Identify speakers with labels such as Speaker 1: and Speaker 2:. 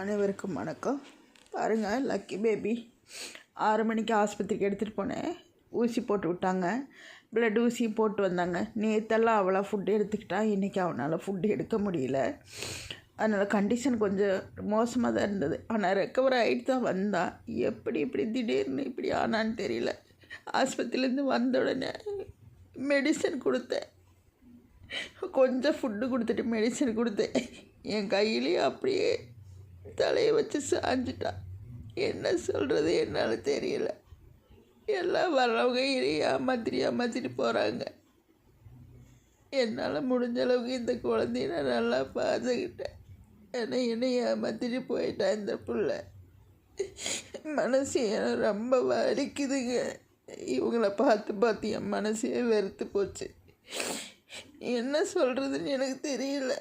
Speaker 1: அனைவருக்கும் வணக்கம். பாருங்கள் லக்கி பேபி ஆறு மணிக்கு ஆஸ்பத்திரிக்கு எடுத்துகிட்டு போனேன். ஊசி போட்டு விட்டாங்க. பிளட் ஊசி போட்டு வந்தாங்க. நேற்றெல்லாம் அவ்வளோ ஃபுட்டு எடுத்துக்கிட்டா இன்றைக்கி அவனால் ஃபுட்டு எடுக்க முடியல. அதனால் கண்டிஷன் கொஞ்சம் மோசமாக தான் இருந்தது. ஆனால் ரெக்கவர் ஆகிட்டு தான் வந்தான் எப்படி இப்படி திடீர்னு இப்படி ஆனான்னு தெரியல. ஆஸ்பத்திரிலேருந்து வந்த உடனே மெடிசன் கொடுத்தேன். கொஞ்சம் ஃபுட்டு கொடுத்துட்டு மெடிசன் கொடுத்தேன். என் கையிலேயே அப்படியே தலையை வச்சு சாஞ்சிட்டான் என்ன சொல்கிறது என்னால் தெரியல. எல்லாம் வர்றவங்க இதை ஏமாத்திரி ஏமாத்திட்டு போகிறாங்க என்னால் முடிஞ்ச அளவுக்கு இந்த குழந்தைய நான் நல்லா பார்த்துக்கிட்டேன். ஆனால் என்னை ஏமாத்திட்டு போயிட்டான் இந்த பிள்ளை. மனசு எனக்கு ரொம்ப வலிக்குதுங்க. இவங்கள பார்த்து பார்த்து என் மனசே வெறுத்து போச்சு. என்ன சொல்கிறதுன்னு எனக்கு தெரியல.